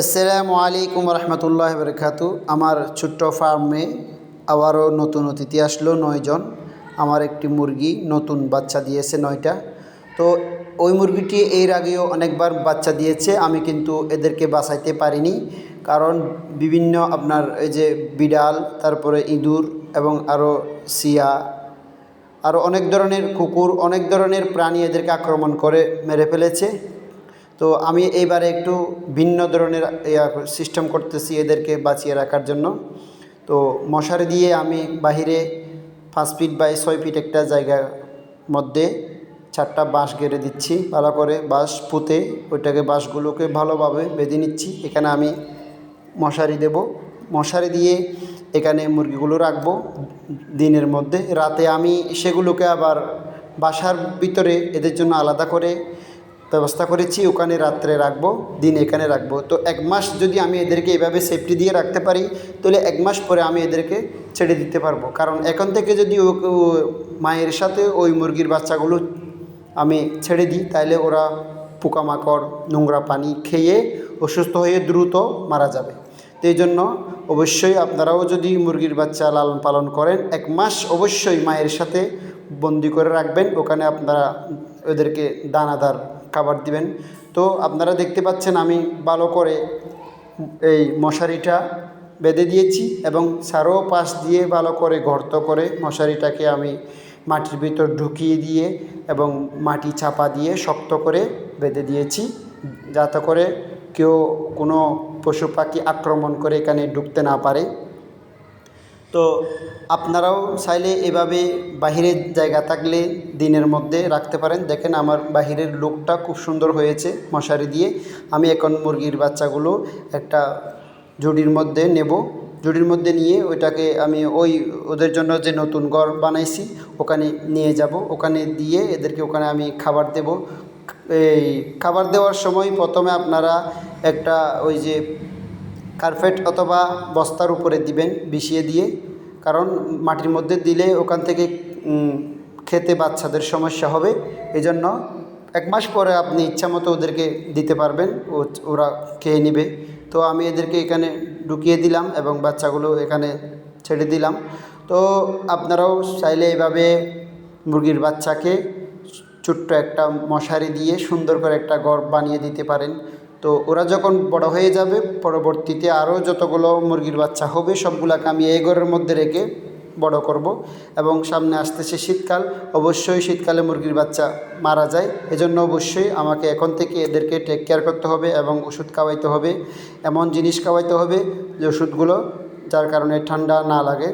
আসসালামু আলাইকুম রহমতুল্লাহ বরকাতু আমার ছোট্ট ফার্মে আবারও নতুন অতিথি আসলো নয়জন আমার একটি মুরগি নতুন বাচ্চা দিয়েছে নয়টা। তো ওই মুরগিটি এর আগেও অনেকবার বাচ্চা দিয়েছে, আমি কিন্তু এদেরকে বাঁচাইতে পারিনি। কারণ বিভিন্ন আপনার এই যে বিড়াল, তারপরে ইঁদুর এবং আরও সিয়া আরও অনেক ধরনের কুকুর, অনেক ধরনের প্রাণী এদেরকে আক্রমণ করে মেরে ফেলেছে। তো আমি এইবারে একটু ভিন্ন ধরনের সিস্টেম করতেছি এদেরকে বাঁচিয়ে রাখার জন্য। তো মশারি দিয়ে আমি বাহিরে পাঁচ ফিট বাই ছয় ফিট একটা জায়গার মধ্যে চারটা বাঁশ গেড়ে দিচ্ছি। ভালো করে বাঁশ পুঁতে ওইটাকে বাঁশগুলোকে ভালোভাবে বেঁধে নিচ্ছি। এখানে আমি মশারি দেব। মশারি দিয়ে এখানে মুরগিগুলো রাখব দিনের মধ্যে। রাতে আমি সেগুলোকে আবার বাসার ভিতরে এদের জন্য আলাদা করে ব্যবস্থা করেছি, ওখানে রাত্রে রাখব, দিন এখানে রাখব। তো এক মাস যদি আমি এদেরকে এভাবে সেফটি দিয়ে রাখতে পারি, তাহলে এক মাস পরে আমি এদেরকে ছেড়ে দিতে পারব। কারণ এখন থেকে যদি ও মায়ের সাথে ওই মুরগির বাচ্চাগুলো আমি ছেড়ে দিই, তাহলে ওরা পোকামাকড়, নোংরা পানি খেয়ে অসুস্থ হয়ে দ্রুত মারা যাবে। তো এই জন্য অবশ্যই আপনারাও যদি মুরগির বাচ্চা লালন পালন করেন, এক মাস অবশ্যই মায়ের সাথে বন্দি করে রাখবেন। ওখানে আপনারা ওদেরকে দানাদার খাবার দিবেন। তো আপনারা দেখতে পাচ্ছেন আমি ভালো করে এই মশারিটা বেঁধে দিয়েছি এবং সারো পাশ দিয়ে ভালো করে গর্ত করে মশারিটাকে আমি মাটির ভিতর ঢুকিয়ে দিয়ে এবং মাটি চাপা দিয়ে শক্ত করে বেঁধে দিয়েছি, যাতে করে কেউ কোনো পশু পাখি আক্রমণ করে এখানে ঢুকতে না পারে। তো আপনারাও চাইলে এভাবে বাহিরের জায়গা থাকলে দিনের মধ্যে রাখতে পারেন। দেখেন আমার বাহিরের লুকটা খুব সুন্দর হয়েছে মশারি দিয়ে। আমি এখন মুরগির বাচ্চাগুলো একটা ঝুড়ির মধ্যে নেব। ঝুড়ির মধ্যে নিয়ে ওইটাকে আমি ওই ওদের জন্য যে নতুন ঘর বানাইছি, ওখানে নিয়ে যাব। ওখানে দিয়ে এদেরকে ওখানে আমি খাবার দেব। এই খাবার দেওয়ার সময় প্রথমে আপনারা একটা ওই যে কার্পেট অথবা বস্তার উপরে দিবেন বিছিয়ে দিয়ে। কারণ মাটির মধ্যে দিলে ওখান থেকে খেতে বাচ্চাদের সমস্যা হবে। এই জন্য এক মাস পরে আপনি ইচ্ছা মতো ওদেরকে দিতে পারবেন, ও, ওরা খেয়ে নেবে। তো আমি এদেরকে এখানে ঢুকিয়ে দিলাম এবং বাচ্চাগুলো এখানে ছেড়ে দিলাম। তো আপনারাও চাইলে এভাবে মুরগির বাচ্চাকে ছোট্ট একটা মশারি দিয়ে সুন্দর করে একটা ঘর বানিয়ে দিতে পারেন। তো ওরা যখন বড় হয়ে যাবে, পরবর্তীতে আরও যতগুলো মুরগির বাচ্চা হবে, সবগুলাকে আমি এই ঘরের মধ্যে রেখে বড় করব এবং সামনে আসতেছে শীতকাল। অবশ্যই শীতকালে মুরগির বাচ্চা মারা যায়। এজন্য অবশ্যই আমাকে এখন থেকে এদেরকে টেক কেয়ার করতে হবে এবং ওষুধ খাওয়াইতে হবে। এমন জিনিস খাওয়াইতে হবে যে ওষুধগুলো যার কারণে ঠান্ডা না লাগে।